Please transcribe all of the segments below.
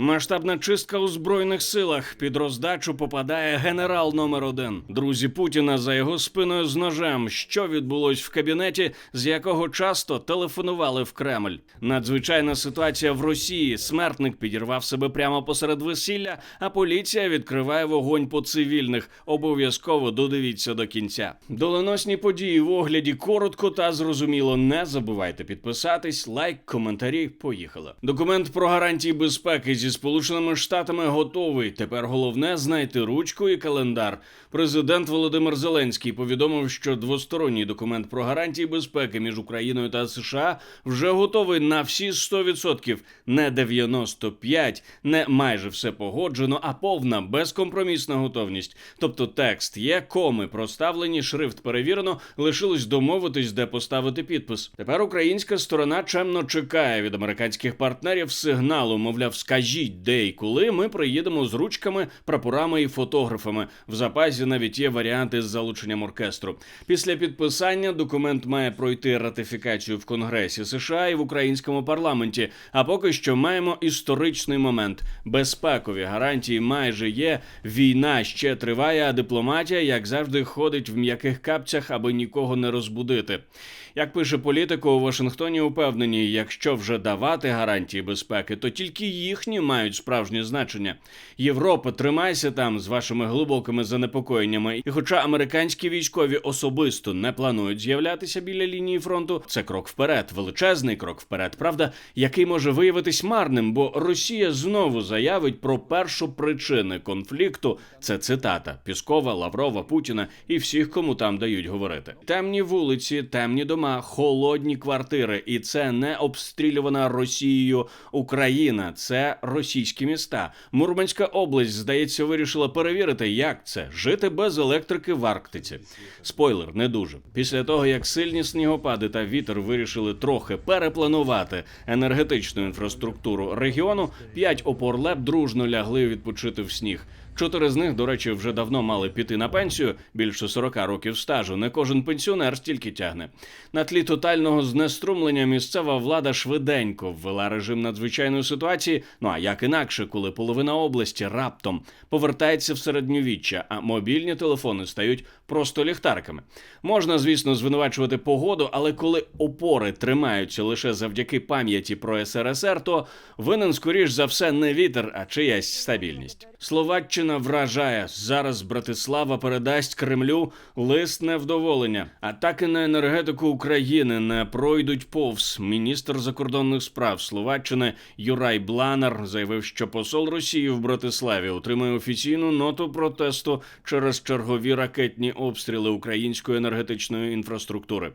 Масштабна чистка у збройних силах. Під роздачу попадає генерал номер один. Друзі Путіна за його спиною з ножем. Що відбулось в кабінеті, з якого часто телефонували в Кремль. Надзвичайна ситуація в Росії. Смертник підірвав себе прямо посеред весілля, а поліція відкриває вогонь по цивільних. Обов'язково додивіться до кінця. Доленосні події в огляді коротко та зрозуміло. Не забувайте підписатись, лайк, коментарі. Поїхали. Документ про гарантії безпеки зі Сполученими Штатами готовий. Тепер головне знайти ручку і календар. Президент Володимир Зеленський повідомив, що двосторонній документ про гарантії безпеки між Україною та США вже готовий на всі 100%. не 95%, не майже все погоджено, а повна безкомпромісна готовність. Тобто текст є, коми проставлені, шрифт перевірено, лишилось домовитись, де поставити підпис. Тепер українська сторона чемно чекає від американських партнерів сигналу, мовляв, скажіть, де і коли ми приїдемо з ручками, прапорами і фотографами. В запасі навіть є варіанти з залученням оркестру. Після підписання документ має пройти ратифікацію в Конгресі США і в українському парламенті. А поки що маємо історичний момент. Безпекові гарантії майже є. Війна ще триває, а дипломатія, як завжди, ходить в м'яких капцях, аби нікого не розбудити. Як пише політико, у Вашингтоні упевнені, якщо вже давати гарантії безпеки, то тільки їхні мають справжнє значення. Європа, тримайся там з вашими глибокими занепокоєннями. І хоча американські військові особисто не планують з'являтися біля лінії фронту, це крок вперед, величезний крок вперед, правда, який може виявитись марним, бо Росія знову заявить про першу причини конфлікту. Це цитата Піскова, Лаврова, Путіна і всіх, кому там дають говорити. Темні вулиці, темні дома, холодні квартири, і це не обстрілювана Росією Україна, це російські міста. Мурманська область, здається, вирішила перевірити, як це жити без електрики в Арктиці. Спойлер, не дуже. Після того, як сильні снігопади та вітер вирішили трохи перепланувати енергетичну інфраструктуру регіону, п'ять опорлеп дружно лягли відпочити в сніг. Чотири з них, до речі, вже давно мали піти на пенсію, більше 40 років стажу. Не кожен пенсіонер стільки тягне. На тлі тотального знеструмлення місцева влада швиденько ввела режим надзвичайної ситуації. Ну а як інакше, коли половина області раптом повертається в середньовіччя, а мобільні телефони стають просто ліхтарками. Можна, звісно, звинувачувати погоду, але коли опори тримаються лише завдяки пам'яті про СРСР, то винен скоріш за все не вітер, а чиясь стабільність. Словаччина вражає зараз. Братислава передасть Кремлю лист невдоволення. Атаки на енергетику України не пройдуть повз. Міністр закордонних справ Словаччини Юрай Бланар заявив, що посол Росії в Братиславі отримає офіційну ноту протесту через чергові ракетні обстріли української енергетичної інфраструктури.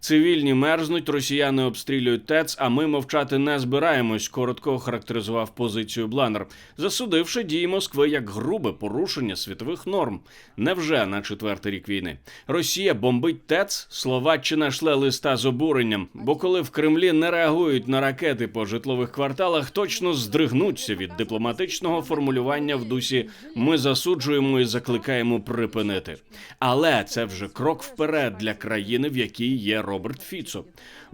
Цивільні мерзнуть, росіяни обстрілюють ТЕЦ, а ми мовчати не збираємось. Коротко охарактеризував позицію Бланер, засудивши дії Москви як грубе порушення світових норм. Невже на четвертий рік війни Росія бомбить ТЕЦ? Словаччина шле листа з обуренням. Бо коли в Кремлі не реагують на ракети по житлових кварталах, точно здригнуться від дипломатичного формулювання в дусі ми засуджуємо і закликаємо припинити. Але це вже крок вперед для країни, в якій є Роберт Фіцо.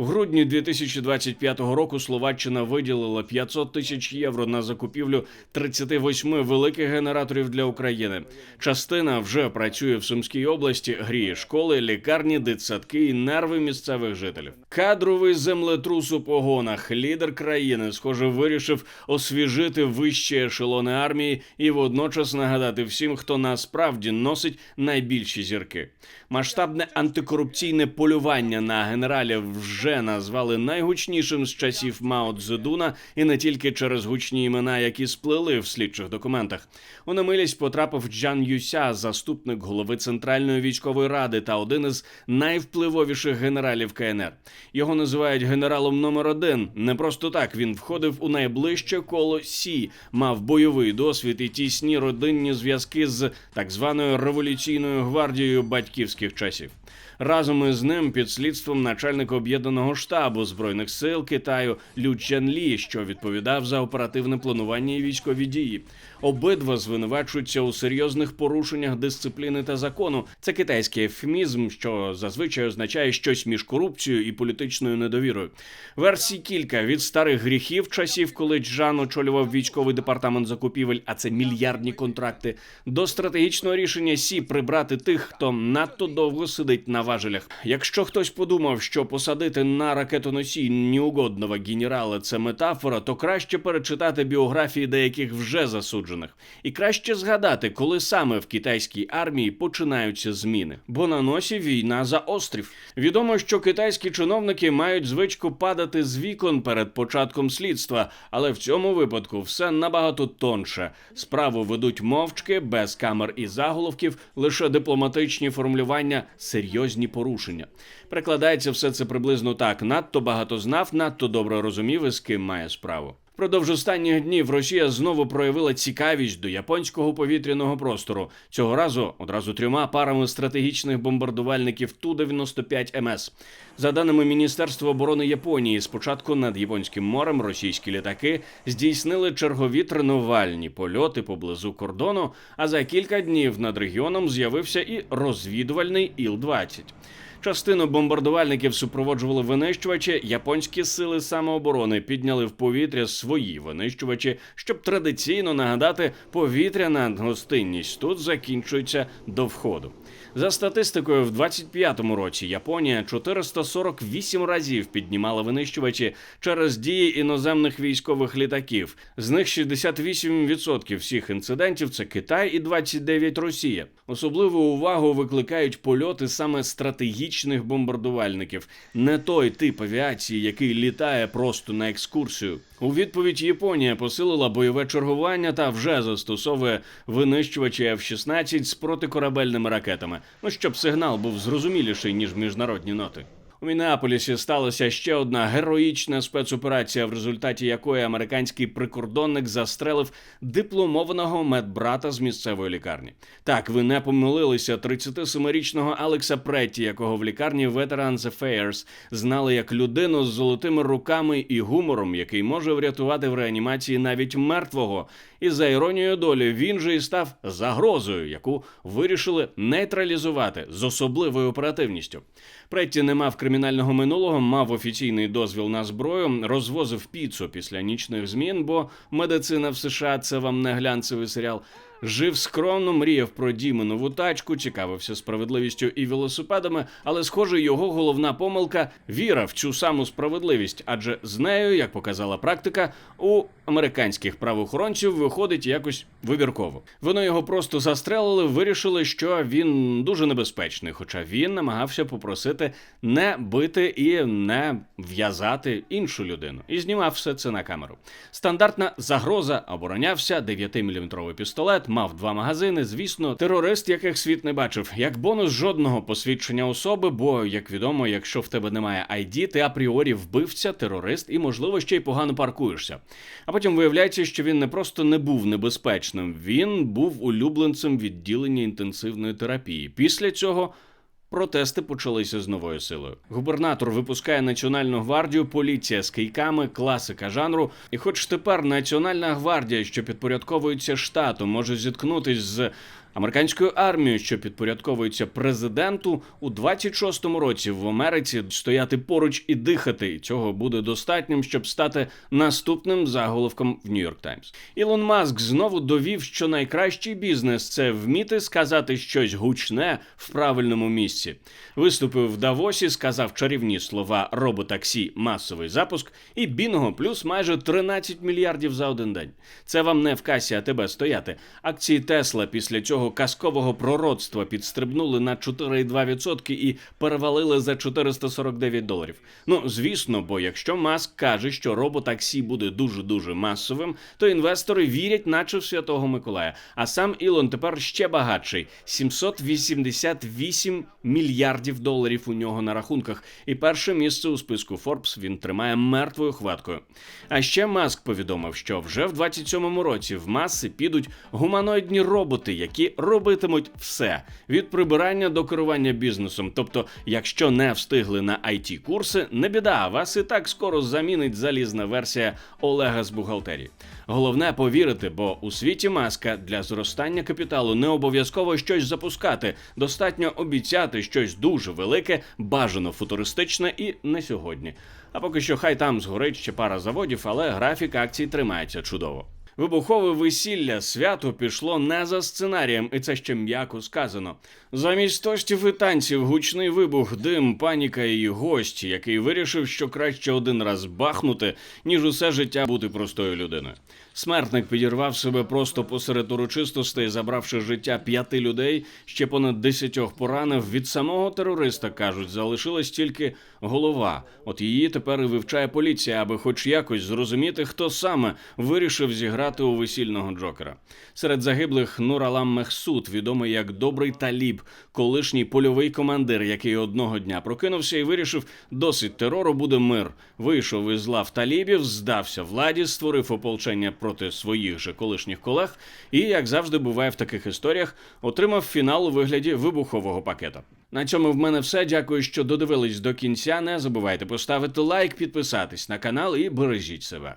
В грудні 2025 року Словаччина виділила 500 тисяч євро на закупівлю 38 великих генераторів для України. Частина вже працює в Сумській області, гріє школи, лікарні, дитсадки і нерви місцевих жителів. Кадровий землетрус у погонах. Лідер країни, схоже, вирішив освіжити вищі ешелони армії і водночас нагадати всім, хто насправді носить найбільші зірки. Масштабне антикорупційне полювання на генералів вже назвали найгучнішим з часів Мао Цзедуна, і не тільки через гучні імена, які сплели в слідчих документах. У немилість потрапив Джан Юся, заступник голови Центральної військової ради та один із найвпливовіших генералів КНР. Його називають генералом номер один. Не просто так він входив у найближче коло Сі, мав бойовий досвід і тісні родинні зв'язки з так званою революційною гвардією батьківських часів. Разом із ним під слідством начальник об'єднаного штабу збройних сил Китаю Лю Чен Лі, що відповідав за оперативне планування і військові дії. Обидва звинувачені звинувачуються у серйозних порушеннях дисципліни та закону. Це китайський ефемізм, що зазвичай означає щось між корупцією і політичною недовірою. Версій кілька від старих гріхів часів, коли Джан очолював військовий департамент закупівель, а це мільярдні контракти, до стратегічного рішення Сі прибрати тих, хто надто довго сидить на важелях. Якщо хтось подумав, що посадити на ракетоносій неугодного генерала це метафора, то краще перечитати біографії деяких вже засуджених, і краще згадати, коли саме в китайській армії починаються зміни. Бо на носі війна за острів. Відомо, що китайські чиновники мають звичку падати з вікон перед початком слідства, але в цьому випадку все набагато тонше. Справу ведуть мовчки, без камер і заголовків, лише дипломатичні формулювання, серйозні порушення. Перекладається все це приблизно так: надто багато знав, надто добре розумів, і з ким має справу. Впродовж останніх днів Росія знову проявила цікавість до японського повітряного простору. Цього разу одразу трьома парами стратегічних бомбардувальників Ту-95 МС. За даними Міністерства оборони Японії, спочатку над Японським морем російські літаки здійснили чергові тренувальні польоти поблизу кордону. А за кілька днів над регіоном з'явився і розвідувальний Іл-20. Частину бомбардувальників супроводжували винищувачі. Японські сили самооборони підняли в повітря свої винищувачі, щоб традиційно нагадати, повітряна гостинність тут закінчується до входу. За статистикою, в 25-му році Японія 448 разів піднімала винищувачі через дії іноземних військових літаків. З них 68% всіх інцидентів це Китай і 29 Росія. Особливу увагу викликають польоти саме стратегічних бомбардувальників, не той тип авіації, який літає просто на екскурсію. У відповідь Японія посилила бойове чергування та вже застосовує винищувачі F-16 з протикорабельними ракетами. Ну щоб сигнал був зрозуміліший ніж міжнародні ноти. У Мінеаполісі сталася ще одна героїчна спецоперація, в результаті якої американський прикордонник застрелив дипломованого медбрата з місцевої лікарні. Так, ви не помилилися 37-річного Алекса Претті, якого в лікарні Veterans Affairs знали як людину з золотими руками і гумором, який може врятувати в реанімації навіть мертвого. І за іронією долі він же і став загрозою, яку вирішили нейтралізувати з особливою оперативністю. Претті не мав кримінального минулого, мав офіційний дозвіл на зброю, розвозив піцу після нічних змін, бо медицина в США це вам не глянцевий серіал. Жив скромно, мріяв про дім нову тачку, цікавився справедливістю і велосипедами, але, схоже, його головна помилка віра в цю саму справедливість, адже з нею, як показала практика, у американських правоохоронців виходить якось вибірково. Вони його просто застрелили, вирішили, що він дуже небезпечний, хоча він намагався попросити не бити і не в'язати іншу людину, і знімав все це на камеру. Стандартна загроза оборонявся 9-мм пістолет мав два магазини. Звісно, терорист, яких світ не бачив, як бонус жодного посвідчення особи. Бо, як відомо, якщо в тебе немає ID, ти апріорі вбивця, терорист і, можливо, ще й погано паркуєшся. А потім виявляється, що він не просто не був небезпечним, він був улюбленцем відділення інтенсивної терапії. Після цього. Протести почалися з новою силою. Губернатор випускає національну гвардію, поліція з кийками, класика жанру. І, хоч тепер Національна гвардія, що підпорядковується штату, може зіткнутись з американською армією, що підпорядковується президенту, у 26-му році в Америці стояти поруч і дихати. І цього буде достатнім, щоб стати наступним заголовком в Нью-Йорк Таймс. Ілон Маск знову довів, що найкращий бізнес це вміти сказати щось гучне в правильному місці. Виступив в Давосі, сказав чарівні слова роботаксі, масовий запуск, і бінго плюс майже 13 мільярдів за один день. Це вам не в касі, а тебе стояти. Акції Тесла після цього казкового пророцтва підстрибнули на 4,2% і перевалили за 449 доларів. Ну звісно, бо якщо Маск каже, що роботаксі буде дуже дуже масовим, то інвестори вірять, наче в святого Миколая. А сам Ілон тепер ще багатший 788 мільярдів доларів у нього на рахунках. І перше місце у списку Forbes він тримає мертвою хваткою. А ще Маск повідомив, що вже в 27-му році в маси підуть гуманоїдні роботи, які робитимуть все від прибирання до керування бізнесом. Тобто, якщо не встигли на it курси, не біда, вас і так скоро замінить залізна версія Олега з бухгалтерії. Головне повірити, бо у світі маска для зростання капіталу не обов'язково щось запускати. Достатньо обіцяти щось дуже велике, бажано футуристичне і не сьогодні. А поки що хай там згорить ще пара заводів, але графік акцій тримається чудово. Вибухове весілля свято пішло не за сценарієм, і це ще м'яко сказано. Замість тостів і танців гучний вибух, дим, паніка і гость, який вирішив, що краще один раз бахнути, ніж усе життя бути простою людиною. Смертник підірвав себе просто посеред урочистостей, забравши життя п'яти людей, ще понад десятьох поранив. Від самого терориста кажуть, залишилась тільки голова. От її тепер і вивчає поліція, аби хоч якось зрозуміти, хто саме вирішив зіграти у весільного Джокера. Серед загиблих Нуралам Мехсуд, відомий як добрий таліб, колишній польовий командир, який одного дня прокинувся і вирішив, досить терору буде мир. Вийшов із лав талібів, здався владі, створив ополчення проти своїх же колишніх колег, і, як завжди буває в таких історіях, отримав фінал у вигляді вибухового пакета. На цьому в мене все. Дякую, що додивились до кінця. Не забувайте поставити лайк, підписатись на канал і бережіть себе.